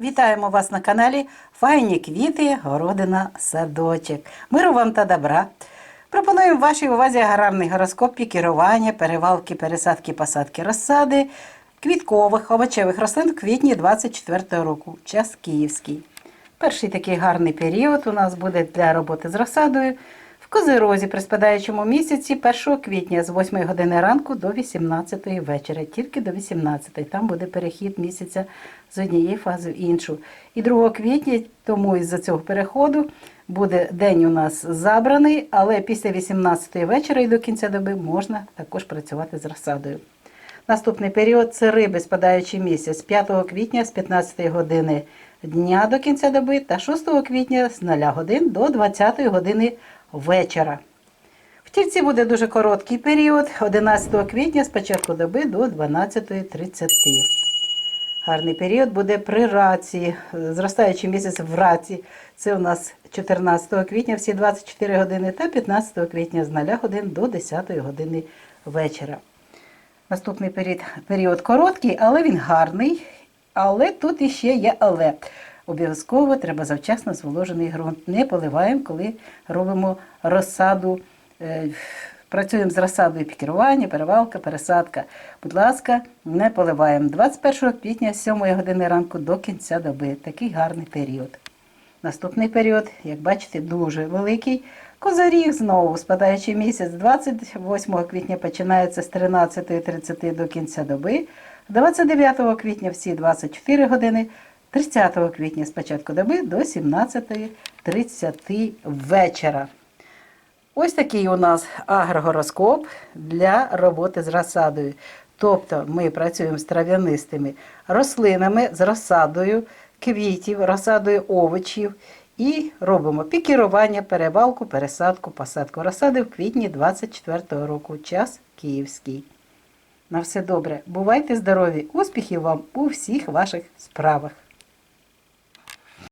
Вітаємо вас на каналі Файні квіти, городина, садочок. Миру вам та добра. Пропонуємо вашій увазі аграрний гороскоп пікірування, перевалки, пересадки, посадки, розсади квіткових овочевих рослин в квітні 24 року. Час київський. Перший такий гарний період у нас буде для роботи з розсадою Козирозі при спадаючому місяці 1 квітня з 8 години ранку до 18 вечора, тільки до 18. Там буде перехід місяця з однієї фази в іншу. І 2 квітня, тому із-за цього переходу буде день у нас забраний, але після 18 вечора і до кінця доби можна також працювати з розсадою. Наступний період це риби, спадаючий місяць 5 квітня з 15 години дня до кінця доби та 6 квітня з 0 годин до 20 години вечора. В тільці буде дуже короткий період 11 квітня з початку доби до 12.30. Гарний період буде при раці, зростаючий місяць в раці. Це у нас 14 квітня всі 24 години та 15 квітня з 0 годин до 10 години вечора. Наступний період, період короткий, але він гарний. Але тут іще є але. Обов'язково треба завчасно зволожений ґрунт. Не поливаємо, коли робимо розсаду. е, Працюємо з розсадою пікірування, перевалка, пересадка. Будь ласка, не поливаємо. 21 квітня з 7 години ранку до кінця доби. Такий гарний період. Наступний період, як бачите, дуже великий. Козаріг знову спадаючий місяць 28 квітня починається з 13.30 до кінця доби. 29 квітня всі 24 години. 30 квітня з початку доби до 17.30 вечора. Ось такий у нас агрогороскоп для роботи з розсадою. Тобто ми працюємо з трав'янистими рослинами, з розсадою квітів, розсадою овочів і робимо пікірування, перевалку, пересадку, посадку розсади в квітні 24-го року. Час київський. На все добре. Бувайте здорові! Успіхів вам у всіх ваших справах!